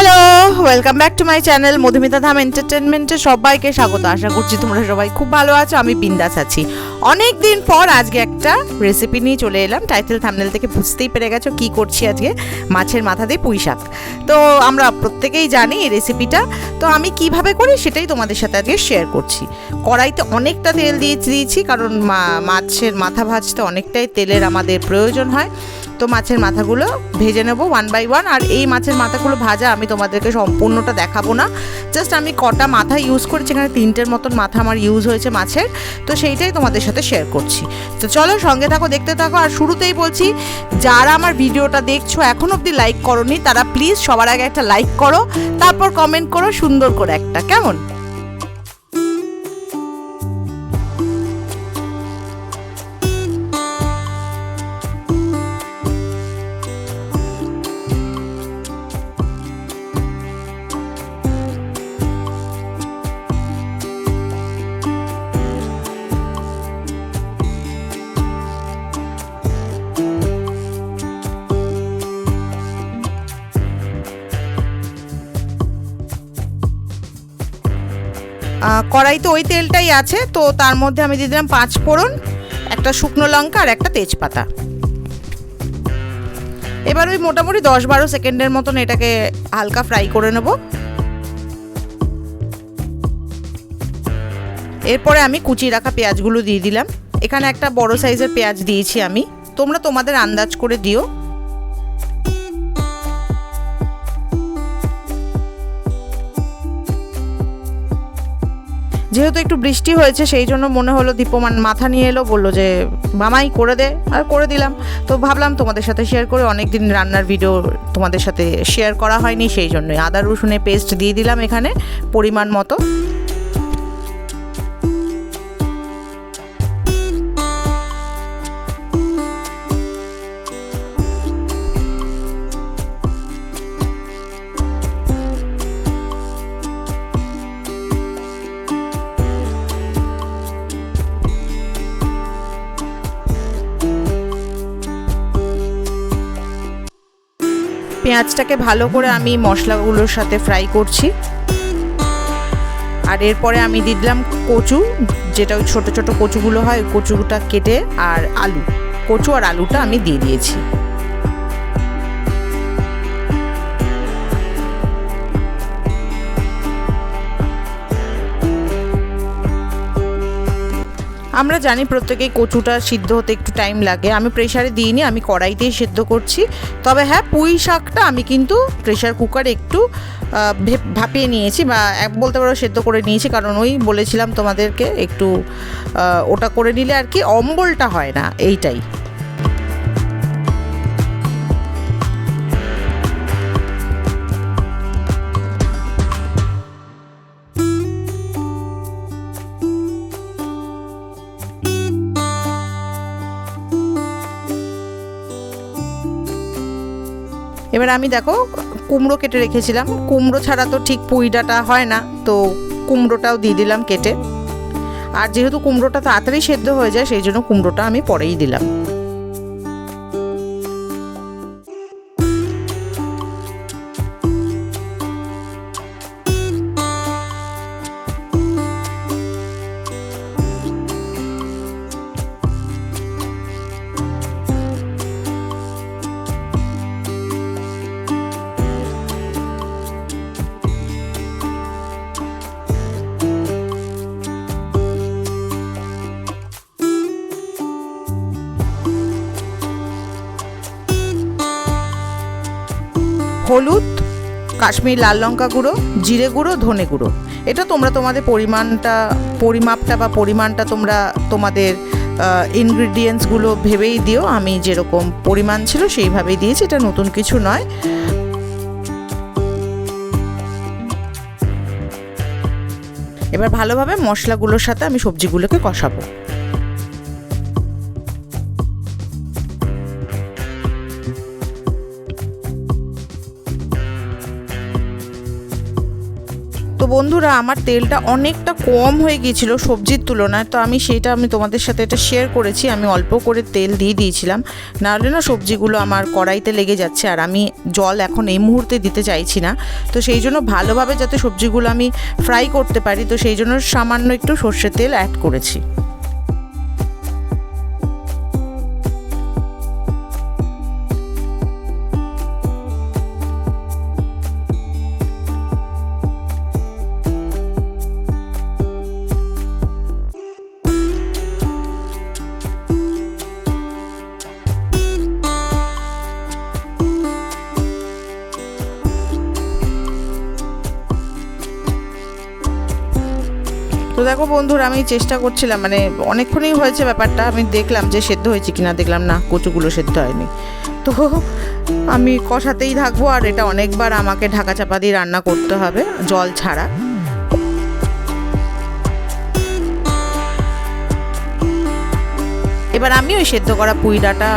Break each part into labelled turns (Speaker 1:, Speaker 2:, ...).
Speaker 1: Hello welcome back to my channel Madhumita Dham এন্টারটেনমেন্টে সবাইকে স্বাগত। আশা করছি তোমরা সবাই খুব ভালো আছো, আমি বিন্দাস আছি। অনেক দিন পর আজকে একটা রেসিপি নিয়ে চলে এলাম টাইটেল থামনেল থেকে বুঝতেই পেরে গেছো কী করছি আজকে, মাছের মাথা দিয়ে পুঁই শাক। তো আমরা প্রত্যেকেই জানি এই রেসিপিটা তো আমি কীভাবে করি সেটাই তোমাদের সাথে আজকে শেয়ার করছি। কড়াইতে অনেকটা তেল দিয়ে দিয়েছি, কারণ মাছের মাথা ভাজতে অনেকটাই তেলের আমাদের প্রয়োজন হয়। তো মাছের মাথাগুলো ভেজে নেব ওয়ান বাই ওয়ান আর এই মাছের মাথাগুলো ভাজা আমি তোমাদেরকে সম্পূর্ণটা দেখাবো না। জাস্ট আমি কটা মাথা ইউজ করেছি, এখানে তিনটের মতন মাথা আমার ইউজ হয়েছে মাছের, তো সেইটাই তোমাদের সাথে শেয়ার করছি। তো চলো সঙ্গে থাকো, দেখতে থাকো, আর শুরুতেই বলছি, যারা আমার ভিডিওটা দেখছ এখন অবধি লাইক করনি, তারা প্লিজ সবার আগে একটা লাইক করো, তারপর কমেন্ট করো সুন্দর করে একটা, কেমন? কড়াইতে ওই তেলটাই আছে, তো তার মধ্যে আমি দিয়ে দিলাম পাঁচ ফোড়ন, একটা শুকনো লঙ্কা আর একটা তেজপাতা। এবার ওই মোটামুটি দশ বারো সেকেন্ডের মতন এটাকে হালকা ফ্রাই করে নেব। এরপরে আমি কুচিয়ে রাখা পেঁয়াজগুলো দিয়ে দিলাম। এখানে একটা বড় সাইজের পেঁয়াজ দিয়েছি আমি। তোমরা তোমাদের আন্দাজ করে দিও। যেহেতু একটু বৃষ্টি হয়েছে, সেই জন্য মনে হলো দীপমান মাথা নিয়ে এলো, বলল যে, মামাই করে দে। আর করে দিলাম। তো ভাবলাম তোমাদের সাথে শেয়ার করে অনেক দিন রান্নার ভিডিও তোমাদের সাথে শেয়ার করা হয়নি, সেই জন্যই আদা রসুনে পেস্ট দিয়ে দিলাম এখানে পরিমাণ মতো। পেঁয়াজটাকে ভালো করে আমি মশলাগুলোর সাথে ফ্রাই করছি। আর এরপরে আমি দিলাম কচু, যেটা ওই ছোটো ছোটো কচুগুলো হয় কচুটা কেটে আর আলু, কচু আর আলুটা আমি দিয়ে দিয়েছি। আমরা জানি প্রত্যেকেই কচুটা সিদ্ধ হতে একটু টাইম লাগে। আমি প্রেশারে দিইনি, আমি কড়াইতেই সেদ্ধ করছি। তবে হ্যাঁ পুঁই শাকটা আমি কিন্তু প্রেশার কুকারে একটু ভাপিয়ে নিয়েছি বা এক বলতে পারো সেদ্ধ করে নিয়েছি। কারণ ওই বলেছিলাম তোমাদেরকে একটু ওটা করে নিলে আর কি অম্বলটা হয় না, এইটাই। এবার আমি দেখো, কুমড়ো কেটে রেখেছিলাম। কুমড়ো ছাড়া তো ঠিক পুইডাটা হয় না, তো কুমড়োটাও দিয়ে দিলাম কেটে। আর যেহেতু কুমড়োটা তাড়াতাড়ি সেদ্ধ হয়ে যায়, সেই জন্য কুমড়োটা আমি পরেই দিলাম। হলুদ, কাশ্মীর লাল লঙ্কা গুঁড়ো, জিরে গুঁড়ো, ধনে গুঁড়ো। এটা তোমরা তোমাদের পরিমাণটা, পরিমাপটা বা পরিমাণটা তোমরা তোমাদের ইনগ্রিডিয়েন্টসগুলো ভেবেই দিও। আমি যেরকম পরিমাণ ছিল সেইভাবেই দিয়েছি, এটা নতুন কিছু নয়। এবার ভালোভাবে মশলাগুলোর সাথে আমি সবজিগুলোকে কষাবো। বন্ধুরা, আমার তেলটা অনেকটা কম হয়ে গিয়েছিল সবজির তুলনায়, তো আমি সেটা আমি তোমাদের সাথে এটা শেয়ার করেছি। আমি অল্প করে তেল দিয়ে দিয়েছিলাম। নাহলে না সবজিগুলো আমার কড়াইতে লেগে যাচ্ছে, আর আমি জল এখন এই মুহূর্তে দিতে চাইছি না। তো সেই জন্য ভালোভাবে যাতে সবজিগুলো আমি ফ্রাই করতে পারি, তো সেই জন্য সামান্য একটু সর্ষের তেল অ্যাড করেছি। দেখো বন্ধুরা, আমি চেষ্টা করছিলাম মানে অনেকক্ষণই হয়েছে ব্যাপারটা, আমি দেখলাম যে সেদ্ধ হয়েছে কিনা, দেখলাম না, কচুগুলো সেদ্ধ হয়নি। তো আমি কষাতেই থাকব, আর এটা অনেকবার আমাকে ঢাকা চাপা দিয়ে রান্না করতে হবে, জল ছাড়া। এবার আমি ওই সেদ্ধ করা পুঁই ডাঁটা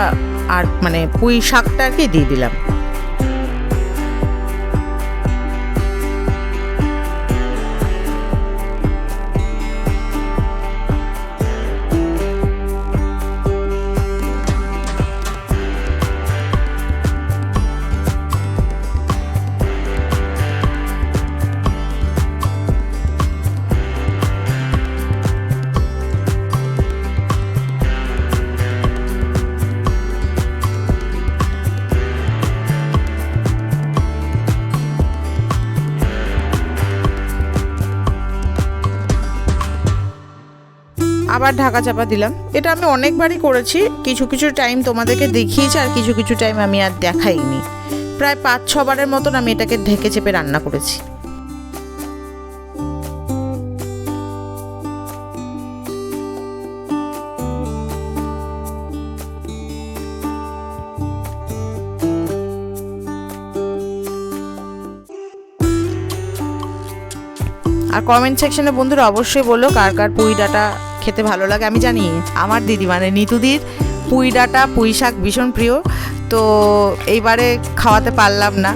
Speaker 1: আর মানে পুঁই শাকটা আর কি দিয়ে দিলাম। আবার ঢাকা চাপা দিলাম। এটা আমি অনেকবারই করেছি। কিছু কিছু টাইম তোমাদেরকে দেখিয়েছি আর কিছু কিছু টাইম আমি আর দেখাইনি। প্রায় পাঁচ ছবারের মতন আমি এটাকে ঢেকে চেপে রান্না করেছি। আর কমেন্ট সেকশনে বন্ধুরা অবশ্যই বলল কার কার পুঁই ডাঁটা খেতে ভালো লাগে। আমি জানি আমার দিদি মানে নিতুদির পুঁই ডাঁটা, পুঁই শাক ভীষণ প্রিয়। তো এইবারে খাওয়াতে পারলাম না।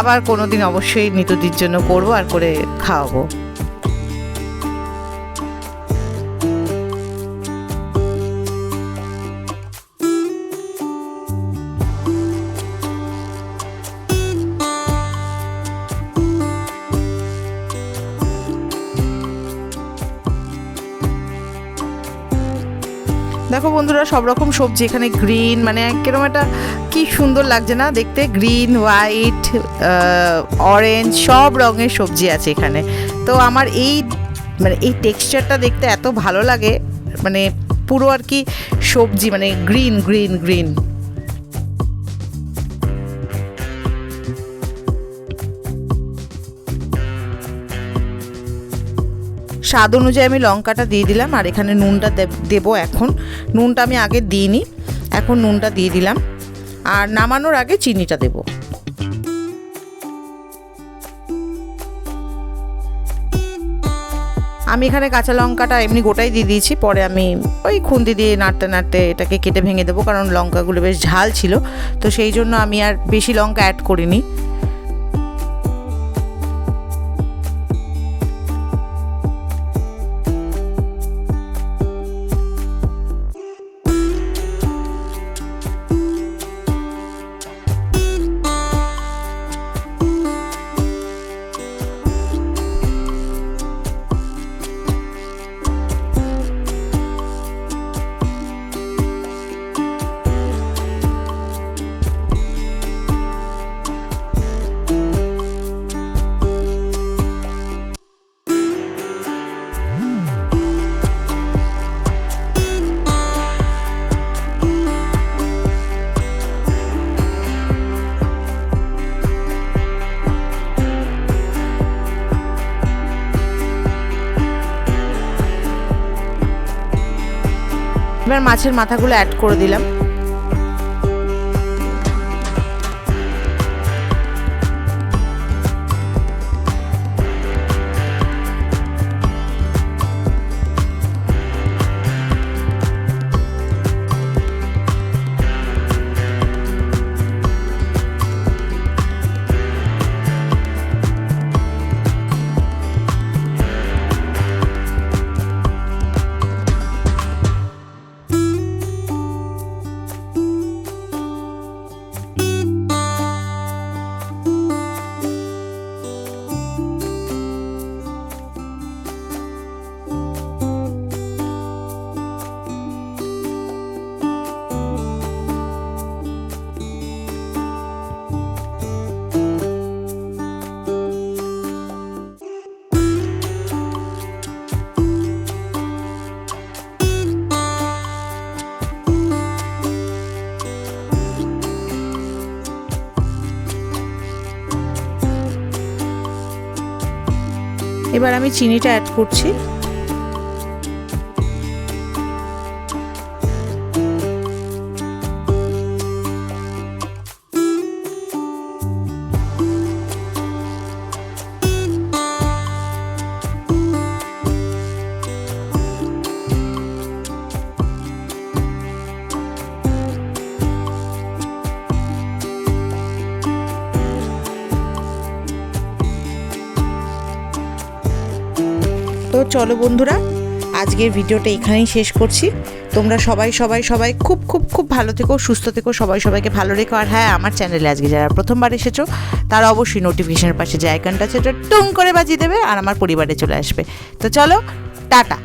Speaker 1: আবার কোনো দিন অবশ্যই নিতুদির জন্য করব আর করে খাওয়াবো। দেখো বন্ধুরা, সব রকম সবজি এখানে গ্রিন মানে কীরকম একটা, কি সুন্দর লাগছে না? দেখতে গ্রিন হোয়াইট অরেঞ্জ সব রঙের সবজি আছে এখানে। তো আমার এই মানে এই টেক্সচারটা দেখতে এত ভালো লাগে মানে পুরো আর কি সবজি মানে গ্রিন গ্রিন গ্রিন স্বাদ অনুযায়ী আমি লঙ্কাটা দিয়ে দিলাম, আর এখানে নুনটা দেব এখন। নুনটা আমি আগে দিইনি, এখন নুনটা দিয়ে দিলাম। আর নামানোর আগে চিনিটা দেবো। আমি এখানে কাঁচা লঙ্কাটা এমনি গোটাই দিয়ে দিয়েছি, পরে আমি ওই খুন্তি দিয়ে নাড়তে নাড়তে এটাকে কেটে ভেঙে দেবো, কারণ লঙ্কাগুলো বেশ ঝাল ছিল। তো সেই জন্য আমি আর বেশি লঙ্কা অ্যাড করিনি। এবার মাছের মাথাগুলো অ্যাড করে দিলাম। এবার আমি চিনিটা অ্যাড করছি। তো চলো বন্ধুরা, আজকের ভিডিওটা এখানেই শেষ করছি। তোমরা সবাই সবাই সবাই খুব খুব খুব ভালো থেকো, সুস্থ থেকো, সবাই সবাইকে ভালো রেখো। আর হ্যাঁ আমার চ্যানেলে আজকে যারা প্রথমবার এসেছ, তারা অবশ্যই নোটিফিকেশনের পাশে যে আইকনটা ওটা টুং করে বাজিয়ে দেবে আর আমার পরিবারে চলে আসবে। তো চলো, টাটা।